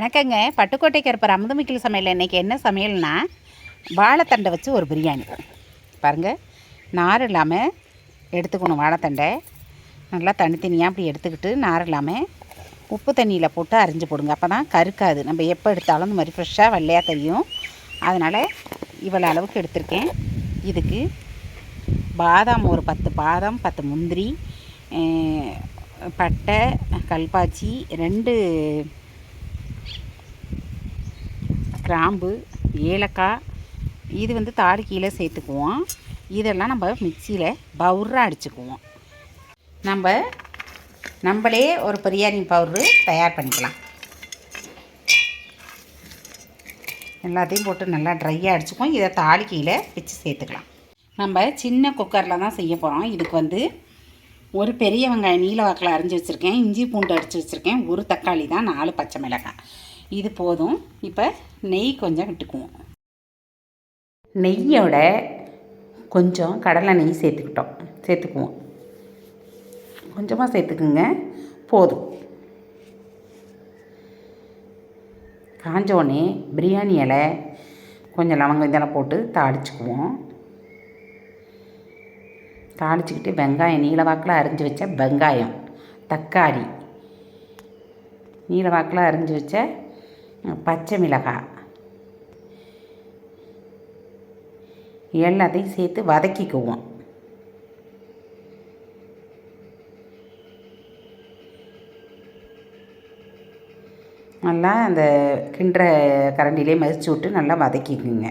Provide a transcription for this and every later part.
வணக்கங்க. பட்டுக்கோட்டை கருப்பர் அமுதமிக்கில் சமையல் இன்றைக்கி என்ன சமையல்னா வாழைத்தண்டை வச்சு ஒரு பிரியாணி. பாருங்கள் நார் இல்லாமல் எடுத்துக்கணும் வாழைத்தண்டை. நல்லா தனித்தனியாக அப்படி எடுத்துக்கிட்டு நார் இல்லாமல் உப்பு தண்ணியில் போட்டு அரிஞ்சு போடுங்க. அப்போ தான் கருக்காது. நம்ம எப்போ எடுத்தாலும் இந்த மாதிரி ஃப்ரெஷ்ஷாக வெள்ளையாக தெரியும். அதனால் இவ்வளோ அளவுக்கு எடுத்திருக்கேன். இதுக்கு பாதாம் ஒரு பத்து பாதாம் பத்து முந்திரி பட்டை கல்பாச்சி ரெண்டு கிராம்பு ஏலக்காய் இது வந்து தாடி கீழே சேர்த்துக்குவோம். இதெல்லாம் நம்ம மிக்சியில் பவுராக அடிச்சுக்குவோம். நம்ம நம்மளே ஒரு பிரியாணி பவுட்ரு தயார் பண்ணிக்கலாம். எல்லாத்தையும் போட்டு நல்லா ட்ரையாக அடிச்சுக்குவோம். இதை தாளி கீழே வச்சு சேர்த்துக்கலாம். நம்ம சின்ன குக்கரில் தான் செய்ய போகிறோம் இதுக்கு வந்து ஒரு பெரிய வெங்காயம் நீல வாக்கில் அரிஞ்சு வச்சுருக்கேன் இஞ்சி பூண்டு அடித்து வச்சுருக்கேன் ஒரு தக்காளி தான் நாலு பச்சை மிளகாய். இது போதும். இப்போ நெய் கொஞ்சம் விட்டுக்குவோம். நெய்யோட கொஞ்சம் கடலை நெய் சேர்த்துக்கிட்டோம். சேர்த்துக்குவோம். கொஞ்சமாக சேர்த்துக்குங்க. போதும். காஞ்சோடனே பிரியாணி இலை கொஞ்சம் லவங்கம் இதெல்லாம் போட்டு தாளிச்சுக்குவோம். தாளிச்சுக்கிட்டு வெங்காயம் நீளவாக்கில் அரிஞ்சு வச்ச வெங்காயம் தக்காளி நீளவாக்கில் அரிஞ்சு வச்ச பச்சை மிளகாய் எல்லாத்தையும் சேர்த்து வதக்கிக்குவோம். நல்லா அந்த கிண்டுற கரண்டிலே மதிச்சு விட்டு நல்லா வதக்கிக்குங்க.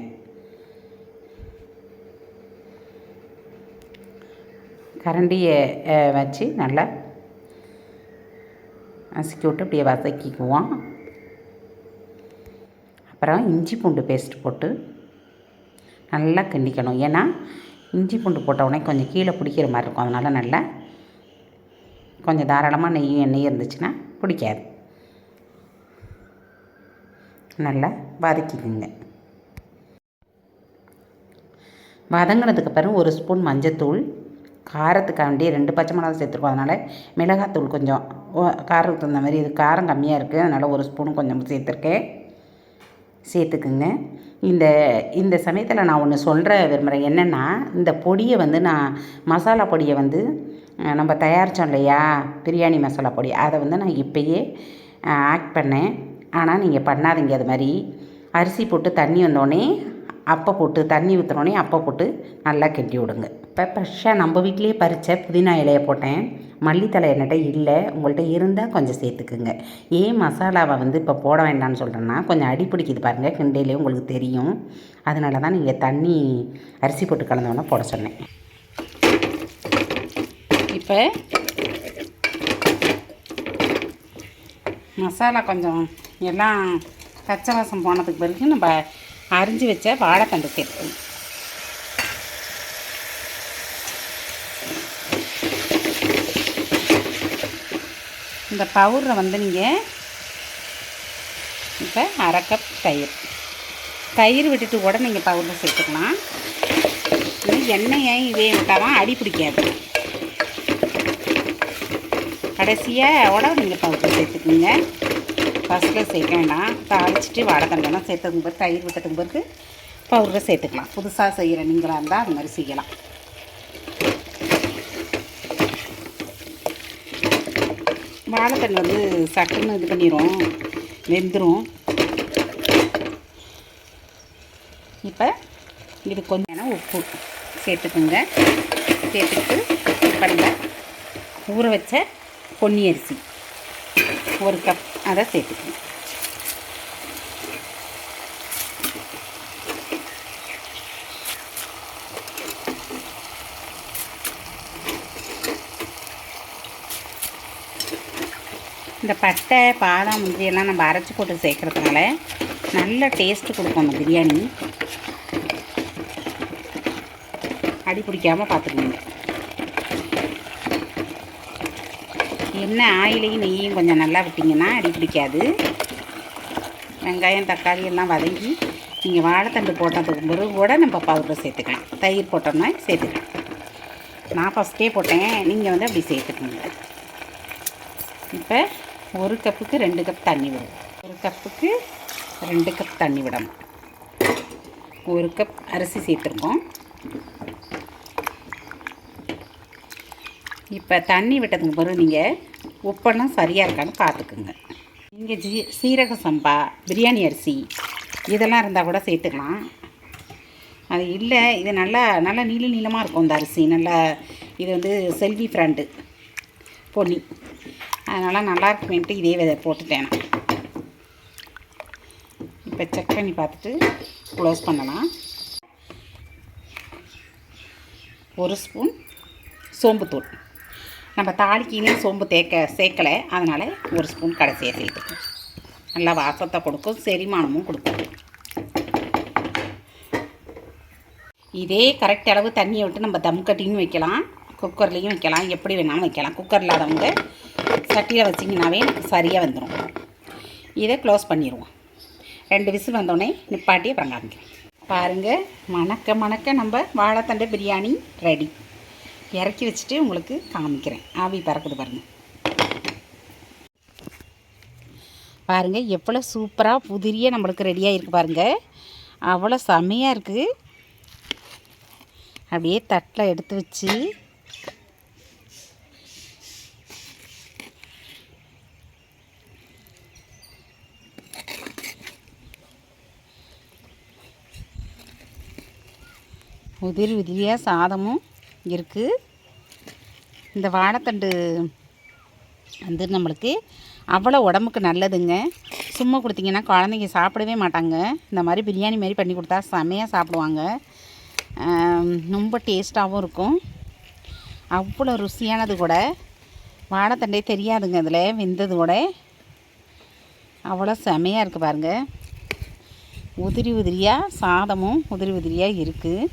கரண்டியை வச்சு நல்லா நசுக்கி விட்டு அப்படியே வதக்கிக்குவோம். அப்புறம் இஞ்சி பூண்டு பேஸ்ட் போட்டு நல்லா கிண்டிக்கணும். ஏன்னா இஞ்சி பூண்டு போட்ட உடனே கொஞ்சம் கீழே பிடிக்கிற மாதிரி இருக்கும். அதனால் நல்லா கொஞ்சம் தாராளமாக நெய் எண்ணெய் இருந்துச்சுன்னா பிடிக்காது. நல்லா வதக்கிக்குங்க. வதங்கினதுக்கு அப்புறம் ஒரு ஸ்பூன் மஞ்சத்தூள் காரத்துக்காண்டி ரெண்டு பச்சை மிளகா சேர்த்துருக்கோம். அதனால் மிளகாத்தூள் கொஞ்சம் காரத்துக்கு தகுந்த மாதிரி இது காரம் கம்மியாக இருக்குது அதனால் ஒரு ஸ்பூன் கொஞ்சம் சேர்த்துருக்கேன். சேர்த்துக்குங்க. இந்த இந்த சமயத்தில் நான் ஒன்று சொல்கிற விரும்புகிறேன் என்னென்னா இந்த பொடியை வந்து நான் மசாலா பொடியை வந்து நம்ம தயாரித்தோம் இல்லையா? பிரியாணி மசாலா பொடி. அதை வந்து நான் இப்போயே ஆக்ட் பண்ணேன். ஆனால் நீங்கள் பண்ணாதீங்க அது மாதிரி. அரிசி போட்டு தண்ணி வந்தோடனே அப்போ போட்டு தண்ணி ஊற்றுனோடனே அப்போ போட்டு நல்லா கெட்டி விடுங்க. இப்போ ஃப்ரெஷ்ஷாக நம்ம வீட்டிலேயே பறித்த புதினா இலையை போட்டேன். மல்லித்தலை என்னட்ட இல்லை. உங்கள்கிட்ட இருந்தால் கொஞ்சம் சேர்த்துக்குங்க. ஏன் மசாலாவை வந்து இப்போ போட வேண்டாம்னு சொல்கிறேன்னா கொஞ்சம் அடி பிடிக்குது பாருங்கள் கிண்டையிலே உங்களுக்கு தெரியும். அதனால தான் நீங்கள் தண்ணி அரிசி போட்டு கலந்தோன்னே போட சொன்னேன். இப்போ மசாலா கொஞ்சம் எல்லாம் பச்சை வாசம் போனதுக்கு பிறகு நம்ம அரிஞ்சு வச்ச வாழைத்தண்டு சேர்த்துக்கணும் இந்த பவுடரை வந்து நீங்கள் இப்போ அரை கப் தயிர். தயிர் விட்டுட்டு கூட நீங்கள் பவுடர் சேர்த்துக்கலாம். எண்ணெயை இதே விட்டாலும் அடி பிடிக்காது. கடைசியாக நீங்கள் பவுடர் சேர்த்துக்குங்க? ஃபஸ்ட்டில் சேர்க்க வேண்டாம். தாளிச்சிட்டு வாழைத்தண்டெல்லாம் சேர்த்துக்கும் பிறகு தயிர் விட்டதுக்கு பிறகு பவுடரை சேர்த்துக்கலாம். புதுசாக செய்கிற நீங்களாக இருந்தால் அது மாதிரி செய்யலாம். வாழைத்தண்டு வந்து சட்டுன்னு இது பண்ணிடும் வெந்துடும் இப்போ இது கொஞ்சம் உப்பு சேர்த்துக்குங்க. சேர்த்துக்கிட்டு பண்ணுங்கள் ஊற வச்ச பொன்னி அரிசி. ஒரு கப் அதை சேர்த்துக்கணும் இந்த பட்டை பாதாம் முந்திரியெல்லாம் நம்ம அரைச்சி போட்டு சேர்க்குறதுனால நல்ல டேஸ்ட்டு கொடுக்கும் அந்த பிரியாணி. அடி பிடிக்காமல் பார்த்துக்கோங்க. எண்ணெய் ஆயிலையும் நெய்யும் கொஞ்சம் நல்லா விட்டிங்கன்னா அடி பிடிக்காது. வெங்காயம் தக்காளி எல்லாம் வதங்கி நீங்கள் வாழைத்தண்டு போட்டதுக்கு பிறகு கூட நம்ம பவுடர் சேர்த்துக்கலாம். தயிர் போட்டோம்னா சேர்த்துக்கலாம். நான் ஃபஸ்ட்டே போட்டேன். நீங்கள் வந்து அப்படி சேர்த்துக்கோங்க. இப்போ ஒரு கப்புக்கு ரெண்டு கப் தண்ணி விடும் ஒரு கப்புக்கு ரெண்டு கப் தண்ணி விடணும். ஒரு கப் அரிசி சேர்த்துருக்கோம். இப்போ தண்ணி விட்டதுக்கு பிறகு நீங்கள் உப்பெல்லாம் சரியாக இருக்கான்னு பார்த்துக்குங்க. நீங்கள் ஜீ சீரக சம்பா பிரியாணி அரிசி இதெல்லாம் இருந்தால் கூட சேர்த்துக்கலாம். அது இல்லை இது நல்லா நல்லா நீள நீளமாக இருக்கும் இந்த அரிசி. நல்லா இது வந்து செல்வி ஃப்ரெண்டு பொன்னி. அதனால் நல்லா இருக்குமேன்ட்டு இதே விதை போட்டுட்டேன். நான் இப்போ செக் பண்ணி பார்த்துட்டு க்ளோஸ் பண்ணலாம். ஒரு ஸ்பூன் சோம்புத்தூள். நம்ம தாளிக்கினே சோம்பு தேக்க சேர்க்கலை அதனால் ஒரு ஸ்பூன் கடைசியாக சேர்த்துக்கணும். நல்லா வாசத்தை கொடுக்கும் செரிமானமும் கொடுக்கும். இதே கரெக்ட் அளவு தண்ணியை விட்டு நம்ம தம் கட்டின்னு வைக்கலாம். குக்கர்லேயும் வைக்கலாம். எப்படி வேணாலும் வைக்கலாம். குக்கர் இல்லாதவங்க சட்டியில் வச்சிங்கனாவே சரியாக வந்துடும் இதை க்ளோஸ் பண்ணிடுவோம் ரெண்டு விசில் வந்தோடனே நிப்பாட்டி அப்புறம் காமிக்கிறேன். பாருங்கள் மணக்க மணக்க நம்ம வாழைத்தண்டு பிரியாணி ரெடி இறக்கி வச்சுட்டு உங்களுக்கு காமிக்கிறேன். ஆவி பறக்குது பாருங்கள் பாருங்கள் எவ்வளோ சூப்பராக புதிரியாக நம்மளுக்கு ரெடியாக இருக்குது பாருங்கள் அவ்வளோ செமையாக இருக்குது அப்படியே தட்டில் எடுத்து வச்சு உதிரி உதிரியாக சாதமும் இருக்குது இந்த வாழைத்தண்டு வந்து நம்மளுக்கு அவ்வளோ உடம்புக்கு நல்லதுங்க. சும்மா கொடுத்தீங்கன்னா குழந்தைங்க சாப்பிடவே மாட்டாங்க. இந்த மாதிரி பிரியாணி மாதிரி பண்ணி கொடுத்தா செமையாக சாப்பிடுவாங்க. ரொம்ப டேஸ்ட்டாகவும் இருக்கும். அவ்வளோ ருசியானது கூட. வாழைத்தண்டே தெரியாதுங்க அதில் வெந்தது கூட. அவ்வளோ செமையாக இருக்குது பாருங்கள் உதிரி உதிரியாக சாதமும் உதிரி உதிரியாக இருக்குது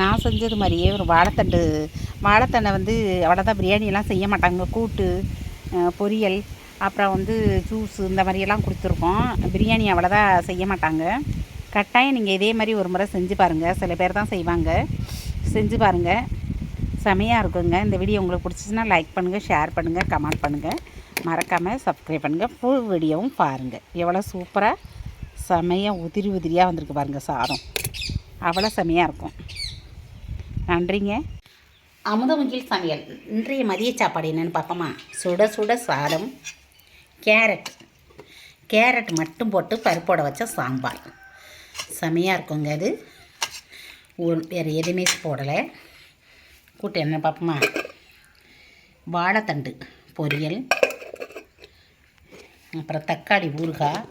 நான் செஞ்சது மாதிரியே ஒரு வாழைத்தண்டு. வாழைத்தண்டை வந்து அவ்வளோதான் பிரியாணியெல்லாம் செய்ய மாட்டாங்க. கூட்டு பொரியல் அப்புறம் வந்து ஜூஸ் இந்த மாதிரியெல்லாம் கொடுத்துருக்கோம். பிரியாணி அவ்வளோதான் செய்ய மாட்டாங்க. கட்டாயம் நீங்கள் இதே மாதிரி ஒரு முறை செஞ்சு பாருங்கள் சில பேர் தான் செய்வாங்க. செஞ்சு பாருங்கள் செமையாக இருக்குங்க. இந்த வீடியோ உங்களுக்கு பிடிச்சிச்சின்னா லைக் பண்ணுங்கள் ஷேர் பண்ணுங்கள் கமெண்ட் பண்ணுங்கள் மறக்காமல் சப்ஸ்கிரைப் பண்ணுங்கள் ஃபுல் வீடியோவும் பாருங்கள் எவ்வளோ சூப்பராக செமையாக உதிரி உதிரியாக வந்திருக்கு பாருங்கள் சாதம். அவ்வளோ செமையாக இருக்கும். நன்றிங்க. அமுதமுகில் சமையல். இன்றைய மதிய சாப்பாடு என்னென்னு பார்ப்போமா? சுட சுட சாதம் கேரட். கேரட் மட்டும் போட்டு பருப்போட வச்ச சாம்பார். செமையாக இருக்குங்க அது. ஒரு வேறு எதுவுமே போடலை. கூட்டு என்ன பார்ப்போமா? வாழைத்தண்டு பொரியல் அப்புறம் தக்காளி ஊறுகாய்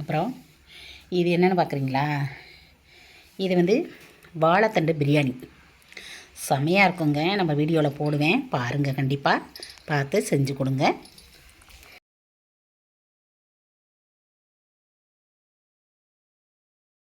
அப்புறம் இது என்னென்னு பார்க்குறீங்களா? இது வந்து வாழைத்தண்டு பிரியாணி. செமையாக இருக்குங்க. நம்ம வீடியோவில் போடுவேன். பாருங்கள் கண்டிப்பாக பார்த்து செஞ்சு கொடுங்க.